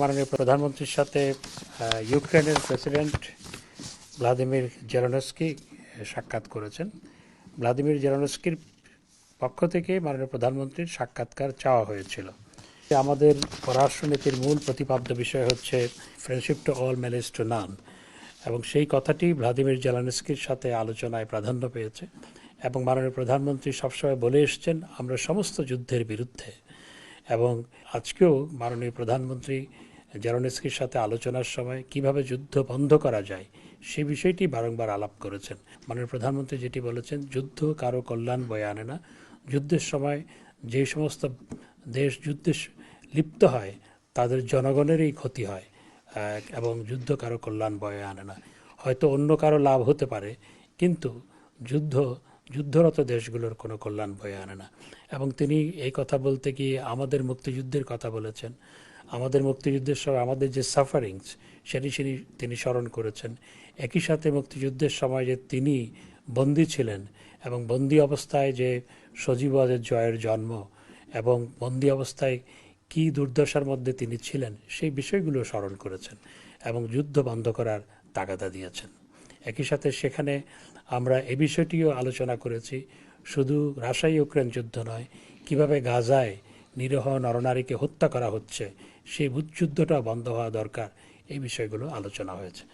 মাননীয় প্রধানমন্ত্রীর সাথে ইউক্রেনের প্রেসিডেন্ট ভ্লাদিমির জেরনস্কি সাক্ষাৎ করেছেন। ভ্লাদিমির জেরনস্কির পক্ষ থেকে মাননীয় প্রধানমন্ত্রীর সাক্ষাৎকার চাওয়া হয়েছিল। আমাদের পররাষ্ট্রনীতির মূল প্রতিপাদ্য বিষয় হচ্ছে friendship to all malice to none এবং সেই কথাটি ভ্লাদিমির জেলানস্কির সাথে আলোচনায় প্রাধান্য পেয়েছে। এবং মাননীয় প্রধানমন্ত্রী সবসময় বলে এসছেন, আমরা সমস্ত যুদ্ধের বিরুদ্ধে এবং আজকেও মাননীয় প্রধানমন্ত্রী জেরনেস্কির সাথে আলোচনার সময় কীভাবে যুদ্ধ বন্ধ করা যায়, সে বিষয়টি বারংবার আলাপ করেছেন। মাননীয় প্রধানমন্ত্রী যেটি বলেছেন, যুদ্ধ কারও কল্যাণ বয়ে আনে না। যুদ্ধের সময় যে সমস্ত দেশ যুদ্ধে লিপ্ত হয়, তাদের জনগণেরই ক্ষতি হয় এবং যুদ্ধ কারও কল্যাণ বয়ে আনে না। হয়তো অন্য কারও লাভ হতে পারে, কিন্তু যুদ্ধ যুদ্ধরত দেশগুলোর কোনো কল্যাণ বয়ে আনে না। এবং তিনি এই কথা বলতে গিয়ে আমাদের মুক্তিযুদ্ধের কথা বলেছেন। আমাদের মুক্তিযুদ্ধের সময় আমাদের যে সাফারিংস সেটি তিনি তিনি স্মরণ করেছেন। একই সাথে মুক্তিযুদ্ধের সময় যে তিনি বন্দী ছিলেন এবং বন্দী অবস্থায় যে সজীবাদের জয়ের জন্ম এবং বন্দী অবস্থায় কী দুর্দশার মধ্যে তিনি ছিলেন, সেই বিষয়গুলো স্মরণ করেছেন এবং যুদ্ধ বন্ধ করার তাগাদা দিয়েছেন। একই সাথে সেখানে আমরা এ বিষয়টিও আলোচনা করেছি। শুধু রাশাই ইউক্রেন যুদ্ধ নয়, কীভাবে গাজায় নিরহ নরনারীকে হত্যা করা হচ্ছে, সেই যুদ্ধটা বন্ধ হওয়া দরকার, এই বিষয়গুলো আলোচনা হয়েছে।